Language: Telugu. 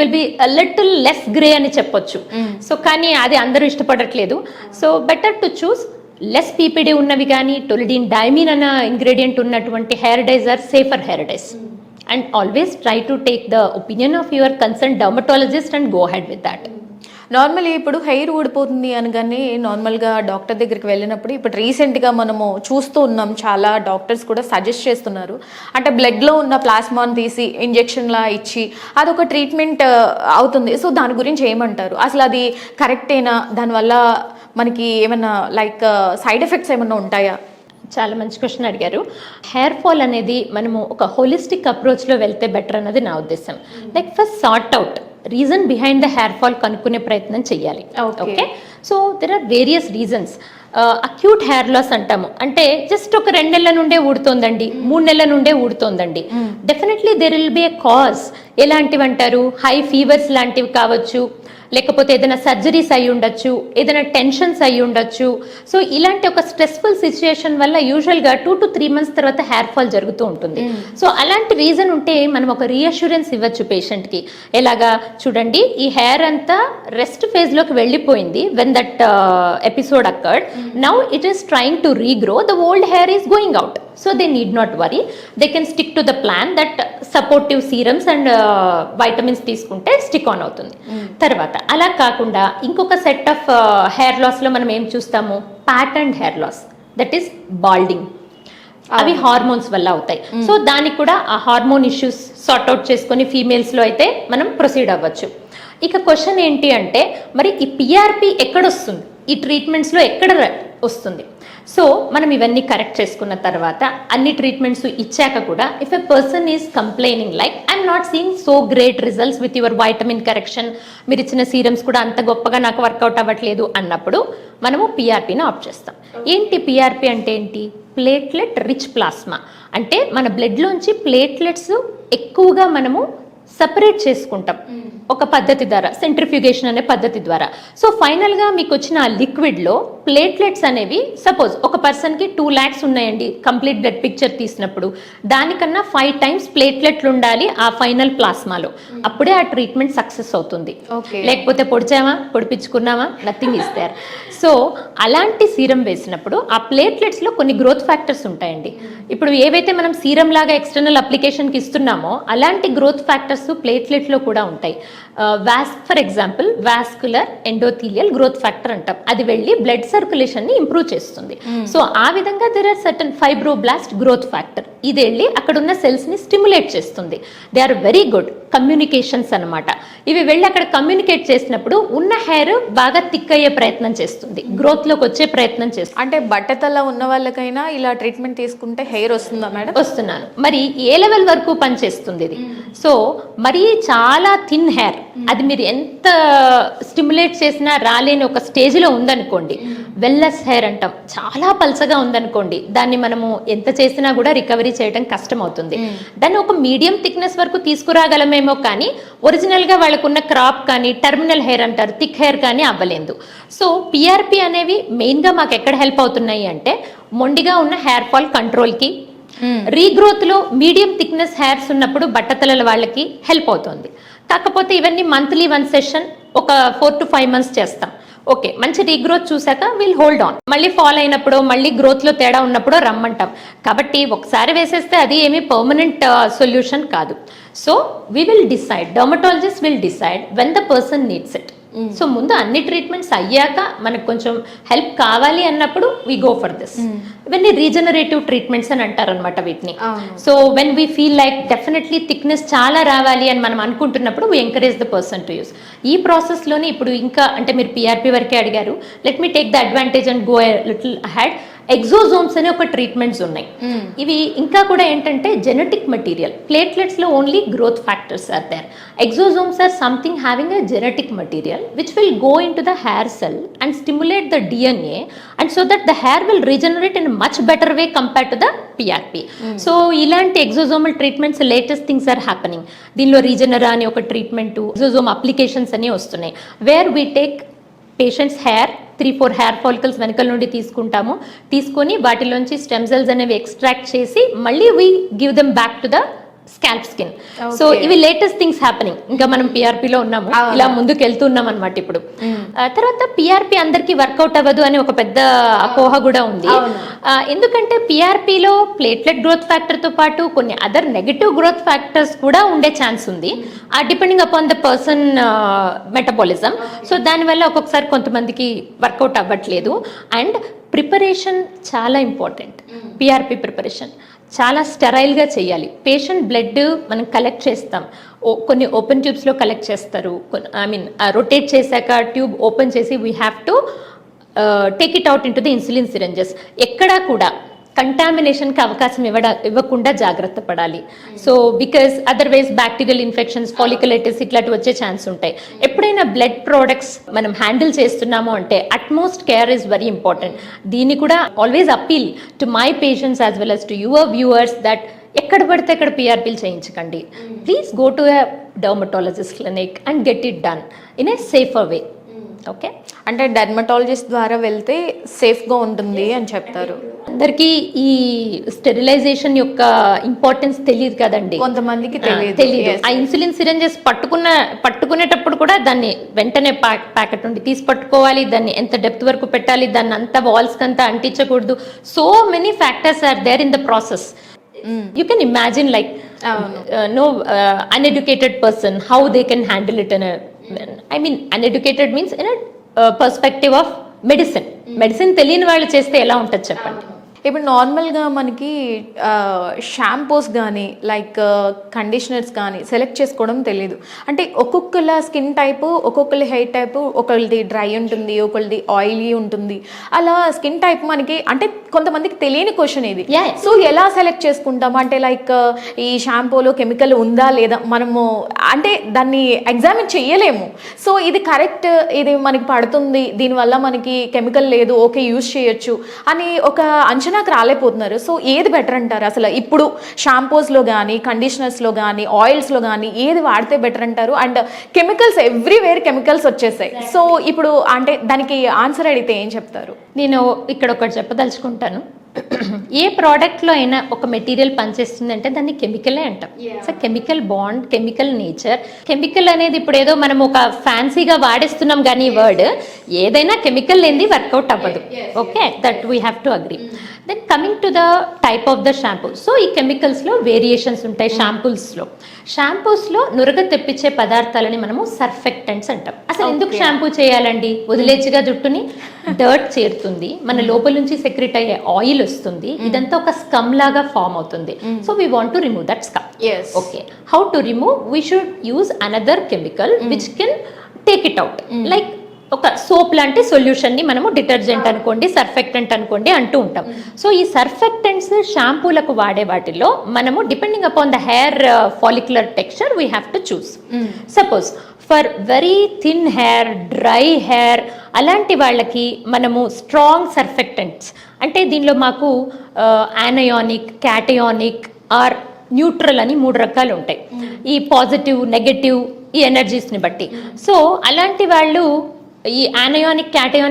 Will be little less grey అని చెప్పొచ్చు. సో కానీ అది అందరూ ఇష్టపడట్లేదు. So better to choose less PPD ఉన్నవి కానీ టొలిడిన్ డైమిన్ అన్న ఇంగ్రీడియంట్ ఉన్నటువంటి hair dyes are safer hair dyes and always try to take the opinion of your concern dermatologist and go head with that normally ఇప్పుడు హెయిర్ ఊడిపోతుంది అనగానే నార్మల్గా డాక్టర్ దగ్గరికి వెళ్ళినప్పుడు ఇప్పుడు రీసెంట్గా మనము చూస్తూ ఉన్నాం చాలా డాక్టర్స్ కూడా సజెస్ట్ చేస్తున్నారు. అంటే బ్లడ్లో ఉన్న ప్లాస్మాన్ తీసి ఇంజెక్షన్లా ఇచ్చి అదొక ట్రీట్మెంట్ అవుతుంది. సో దాని గురించి ఏమంటారు? అసలు అది కరెక్టేనా దానివల్ల మనకి ఏమన్నా లైక్ సైడ్ ఎఫెక్ట్స్ ఏమన్నా ఉంటాయా? చాలా మంచి క్వశ్చన్ అడిగారు. హెయిర్ ఫాల్ అనేది మనము ఒక హోలిస్టిక్ అప్రోచ్లో వెళ్తే బెటర్ అన్నది నా ఉద్దేశం. Like first sort out reason behind the hair fall కనుక్కునే ప్రయత్నం చేయాలి. Okay so there are various reasons acute hair loss అంటాము. అంటే జస్ట్ ఒక రెండు నెలల నుండే ఊడుతోందండి మూడు నెలల నుండే ఊడుతోందండి. Definitely there will be a cause ఎలాంటివి అంటారు హై ఫీవర్స్ లాంటివి కావచ్చు. లేకపోతే ఏదైనా సర్జరీస్ అయి ఉండొచ్చు ఏదైనా టెన్షన్స్ అయి ఉండొచ్చు. సో ఇలాంటి ఒక స్ట్రెస్ఫుల్ సిచ్యుయేషన్ వల్ల యూజువల్గా టూ టు త్రీ మంత్స్ తర్వాత హెయిర్ ఫాల్ జరుగుతూ ఉంటుంది. సో అలాంటి రీజన్ ఉంటే మనం ఒక రీఅష్యూరెన్స్ ఇవ్వచ్చు పేషెంట్కి. ఎలాగా? చూడండి ఈ హెయిర్ అంతా రెస్ట్ ఫేజ్లోకి వెళ్ళిపోయింది when that episode occurred now it is trying to regrow the old hair is going out so they need not worry they can stick to the plan that supportive serums and vitamins తీసుకుంటే స్టిక్ ఆన్ అవుతుంది. తర్వాత అలా కాకుండా ఇంకొక సెట్ ఆఫ్ హెయిర్ లాస్లో మనం ఏం చూస్తాము? Pattern hair loss that is balding అవి హార్మోన్స్ వల్ల అవుతాయి. సో దానికి కూడా ఆ హార్మోన్ ఇష్యూస్ సార్ట్ అవుట్ చేసుకొని females లో అయితే మనం ప్రొసీడ్ అవ్వచ్చు. ఇక క్వశ్చన్ ఏంటి అంటే మరి ఈ పిఆర్పి ఎక్కడ వస్తుంది? ఈ treatments లో ఎక్కడ వస్తుంది? సో మనం ఇవన్నీ కరెక్ట్ చేసుకున్న తర్వాత అన్ని ట్రీట్మెంట్స్ ఇచ్చాక కూడా if a person is complaining like I'm not seeing so great results with your vitamin correction మీరు ఇచ్చిన సీరమ్స్ కూడా అంత గొప్పగా నాకు వర్కౌట్ అవ్వట్లేదు అన్నప్పుడు మనము పిఆర్పిని ఆప్ చేస్తాం. ఏంటి పిఆర్పి అంటే ఏంటి? ప్లేట్లెట్ రిచ్ ప్లాస్మా అంటే మన బ్లడ్లోంచి ప్లేట్లెట్స్ ఎక్కువగా మనము సపరేట్ చేసుకుంటాం. ఒక పద్ధతి ద్వారా సెంట్రిఫ్యూగేషన్ అనే పద్ధతి ద్వారా. సో ఫైనల్గా మీకు వచ్చిన ఆ లిక్విడ్లో ప్లేట్లెట్స్ అనేవి సపోజ్ ఒక పర్సన్కి టూ ల్యాక్స్ ఉన్నాయండి కంప్లీట్ బ్లడ్ పిక్చర్ తీసినప్పుడు. దానికన్నా ఫైవ్ టైమ్స్ ప్లేట్లెట్లు ఉండాలి ఆ ఫైనల్ ప్లాస్మాలో అప్పుడే ఆ ట్రీట్మెంట్ సక్సెస్ అవుతుంది. లేకపోతే పొడిచామా? పొడిపించుకున్నామా? నథింగ్ ఇస్తారు సో అలాంటి సీరం వేసినప్పుడు ఆ ప్లేట్లెట్స్లో కొన్ని గ్రోత్ ఫ్యాక్టర్స్ ఉంటాయండి. ఇప్పుడు ఏవైతే మనం సీరం లాగా ఎక్స్టర్నల్ అప్లికేషన్కి ఇస్తున్నామో అలాంటి గ్రోత్ ఫ్యాక్టర్స్ ప్లేట్లెట్లో కూడా ఉంటాయి. Vas for example vascular endothelial growth factor అంటాం. అది వెళ్ళి బ్లడ్ సర్క్యులేషన్ని ఇంప్రూవ్ చేస్తుంది. సో ఆ విధంగా there are certain fibroblast growth factor ఇది వెళ్ళి అక్కడ ఉన్న సెల్స్ని స్టిమ్యులేట్ చేస్తుంది. They are very good communications అన్నమాట. ఇవి వెళ్ళి అక్కడ కమ్యూనికేట్ చేసినప్పుడు ఉన్న హెయిర్ బాగా థిక్ అయ్యే ప్రయత్నం చేస్తుంది. గ్రోత్లోకి వచ్చే ప్రయత్నం చేస్తుంది. అంటే బట్టతల ఉన్న వాళ్ళకైనా ఇలా ట్రీట్మెంట్ తీసుకుంటే హెయిర్ వస్తుందా మేడం? వస్తున్నాను. మరి ఏ లెవెల్ వరకు పనిచేస్తుంది ఇది? సో మరి చాలా థిన్ హెయిర్ అది మీరు ఎంత స్టిమ్యులేట్ చేసినా రాలేని ఒక స్టేజ్లో ఉందనుకోండి. వెల్లెస్ హెయిర్ అంటాం. చాలా పల్చగా ఉందనుకోండి దాన్ని మనము ఎంత చేసినా కూడా రికవరీ చేయడం కష్టం అవుతుంది దాన్ని ఒక మీడియం థిక్నెస్ వరకు తీసుకురాగలమేమో కానీ ఒరిజినల్గా వాళ్ళకున్న క్రాప్ కానీ టర్మినల్ హెయిర్ అంటారు థిక్ హెయిర్ కానీ అవ్వలేదు. సో పిఆర్పి అనేవి మెయిన్గా మాకు ఎక్కడ హెల్ప్ అవుతున్నాయి అంటే మొండిగా ఉన్న హెయిర్ ఫాల్ కంట్రోల్కి రీగ్రోత్లో మీడియం థిక్నెస్ హెయిర్స్ ఉన్నప్పుడు బట్టతలల వాళ్ళకి హెల్ప్ అవుతుంది. కాకపోతే ఇవన్నీ మంత్లీ వన్ సెషన్ ఒక ఫోర్ టు ఫైవ్ మంత్స్ చేస్తాం. ఓకే మంచి రీగ్రోత్ చూసాక విల్ హోల్డ్ ఆన్ మళ్ళీ ఫాల్ అయినప్పుడు మళ్ళీ గ్రోత్లో తేడా ఉన్నప్పుడు రమ్మంటాం. కాబట్టి ఒకసారి వేసేస్తే అది ఏమీ పర్మనెంట్ సొల్యూషన్ uh, కాదు. So we will decide dermatologist will decide when the person needs it so ముందు అన్ని ట్రీట్మెంట్స్ అయ్యాక మనకు కొంచెం హెల్ప్ కావాలి అన్నప్పుడు వి గో ఫర్ దిస్ ఇవన్నీ రీజనరేటివ్ ట్రీట్మెంట్స్ అని అంటారు అనమాట వీటిని. So when we feel like definitely thickness చాలా రావాలి అని మనం అనుకుంటున్నప్పుడు we encourage the person to use ఈ ప్రాసెస్లోనే ఇప్పుడు ఇంకా అంటే మీరు పిఆర్పి వరకే అడిగారు. Let me take the advantage and go little had exosomes అనే ఒక ట్రీట్మెంట్స్ ఉన్నాయి. ఇవి ఇంకా కూడా ఏంటంటే genetic material ప్లేట్లెట్స్లో only growth factors are there exosomes are something having a genetic material which will go into the hair cell and stimulate the DNA and so that the hair will regenerate in much better way compare to the PRP so ఇలాంటి exosomal treatments latest things are happening దీనిలో రీజనరా అని ఒక ట్రీట్మెంట్ ఎగ్జోజోమ్ అప్లికేషన్స్ అని వస్తున్నాయి. Where we take patients hair three four hair follicles వెనకల నుండి తీసుకుంటాము. తీసుకొని వాటిలోంచి స్టెమ్ సెల్స్ అనేవి ఎక్స్ట్రాక్ట్ చేసి మళ్ళీ we give them back to the scalp skin so ఇవి లేటెస్ట్ థింగ్స్ హ్యాపెనింగ్ ఇంకా మనం PRP లో ఉన్నాము. ఇలా ముందుకు వెళ్తున్నాం అనమాట ఇప్పుడు ఆ, తర్వాత పిఆర్పి అందరికి వర్కౌట్ అవ్వదు అని ఒక పెద్ద అపోహ కూడా ఉంది. ఎందుకంటే PRP లో ప్లేట్లెట్ గ్రోత్ ఫ్యాక్టర్తో పాటు కొన్ని అదర్ నెగటివ్ గ్రోత్ ఫ్యాక్టర్స్ కూడా ఉండే ఛాన్స్ ఉంది. ఆ depending upon the person metabolism so దానివల్ల ఒక్కొక్కసారి కొంతమందికి వర్కౌట్ అవ్వట్లేదు. అండ్ ప్రిపరేషన్ చాలా ఇంపార్టెంట్. పిఆర్పి ప్రిపరేషన్ చాలా స్టెరైల్గా చేయాలి. పేషెంట్ బ్లడ్ మనం కలెక్ట్ చేస్తాం. కొన్ని ఓపెన్ ట్యూబ్స్లో కలెక్ట్ చేస్తారు. ఐ మీన్ రొటేట్ చేశాక ట్యూబ్ ఓపెన్ చేసి we have to take it out into the insulin syringes ఎక్కడా కూడా కంటామినేషన్కి అవకాశం ఇవ్వడ ఇవ్వకుండా జాగ్రత్త పడాలి. So because otherwise bacterial infections folliculitis ఇట్లాంటివి వచ్చే ఛాన్స్ ఉంటాయి. ఎప్పుడైనా బ్లడ్ ప్రోడక్ట్స్ మనం హ్యాండిల్ చేస్తున్నాము అంటే utmost care is very important దీన్ని కూడా always appeal to my patients as well as to your viewers that ఎక్కడ పడితే అక్కడ పిఆర్పీలు చేయించకండి. Please go to a dermatologist clinic and get it done in a safer way okay అంటే డెర్మటాలజిస్ట్ ద్వారా వెళ్తే సేఫ్గా ఉంటుంది అని చెప్తారు. అందరికీ ఈ స్టెరిలైజేషన్ యొక్క ఇంపార్టెన్స్ తెలియదు కదండి. కొంతమందికి తెలియదు ఆ ఇన్సులిన్ సిరంజెస్ పట్టుకున్న పట్టుకునేటప్పుడు కూడా దాన్ని వెంటనే ప్యాకెట్ నుండి తీసి పట్టుకోవాలి దాన్ని ఎంత డెప్త్ వరకు పెట్టాలి దాన్ని అంతా వాల్స్ అంతా అంటించకూడదు. So many factors are there in the process. You can imagine like no uneducated person how they can handle it in I mean uneducated means in perspective of medicine. Medicine తెలియని వాళ్ళు చేస్తే ఎలా ఉంటుంది చెప్పండి? ఇప్పుడు నార్మల్గా మనకి షాంపూస్ కానీ లైక్ కండిషనర్స్ కానీ సెలెక్ట్ చేసుకోవడం తెలియదు అంటే ఒక్కొక్కల స్కిన్ టైప్ ఒక్కొక్కరి హెయిర్ టైప్ ఒకళ్ళది డ్రై ఉంటుంది ఒకళ్ళది ఆయిలీ ఉంటుంది. అలా స్కిన్ టైప్ మనకి అంటే కొంతమందికి తెలియని క్వశ్చన్ ఇది. సో ఎలా సెలెక్ట్ చేసుకుంటాం? అంటే లైక్ ఈ షాంపూలో కెమికల్ ఉందా లేదా మనము అంటే దాన్ని ఎగ్జామిన్ చేయలేము సో ఇది కరెక్ట్ ఇది మనకి పడుతుంది దీనివల్ల మనకి కెమికల్ లేదు ఓకే యూజ్ చేయొచ్చు అని ఒక అంచనాకు రాలేకపోతున్నారు. సో ఏది బెటర్ అంటారు? అసలు ఇప్పుడు షాంపూస్లో కానీ కండిషనర్స్లో కానీ ఆయిల్స్లో కానీ ఏది వాడితే బెటర్ అంటారు? అండ్ కెమికల్స్ ఎవ్రీవేర్ కెమికల్స్ వచ్చేసాయి. సో ఇప్పుడు అంటే దానికి ఆన్సర్ అడిగితే ఏం చెప్తారు? నేను ఇక్కడ ఒకటి చెప్పదలుచుకుంటాను. ఏ ప్రోడక్ట్లో అయినా ఒక మెటీరియల్ పనిచేస్తుందంటే దాన్ని కెమికలే అంటాం. So chemical bond chemical nature chemical అనేది ఇప్పుడు ఏదో మనం ఒక ఫ్యాన్సీగా వాడేస్తున్నాం కానీ వర్డ్ ఏదైనా కెమికల్ లేనిది వర్కౌట్ అవ్వదు. Okay that we have to agree then coming to the type of the shampoo so ఈ కెమికల్స్లో వేరియేషన్స్ ఉంటాయి షాంపూస్లో షాంపూస్లో నురగ తెప్పించే పదార్థాలని మనము సర్ఫెక్టెంట్స్ అంటాం. అసలు ఎందుకు షాంపూ చేయాలండి? వదిలేచిగా జుట్టుని డర్ట్ చేరుతుంది. మన లోపల నుంచి సెక్రెట్ అయ్యే ఆయిల్ వస్తుంది. ఇదంతా ఒక స్కమ్ లాగా ఫామ్ అవుతుంది. So we want to remove that scum. Okay how to remove we should use another chemical which can take it out like ఒక సోప్ లాంటి సొల్యూషన్ని మనము డిటర్జెంట్ అనుకోండి సర్ఫెక్టెంట్ అనుకోండి అంటూ ఉంటాం. సో ఈ సర్ఫెక్టెంట్స్ షాంపూలకు వాడే వాటిలో మనము depending upon the hair follicular texture we have to choose suppose for very thin hair dry hair అలాంటి వాళ్ళకి మనము స్ట్రాంగ్ సర్ఫెక్టెంట్స్ అంటే దీనిలో మాకు యానయానిక్ క్యాటయానిక్ ఆర్ న్యూట్రల్ అని మూడు రకాలు ఉంటాయి. ఈ పాజిటివ్ నెగటివ్ ఈ ఎనర్జీస్ని బట్టి. సో అలాంటి వాళ్ళు ఈ యానయానిక్ క్యాటయానిక్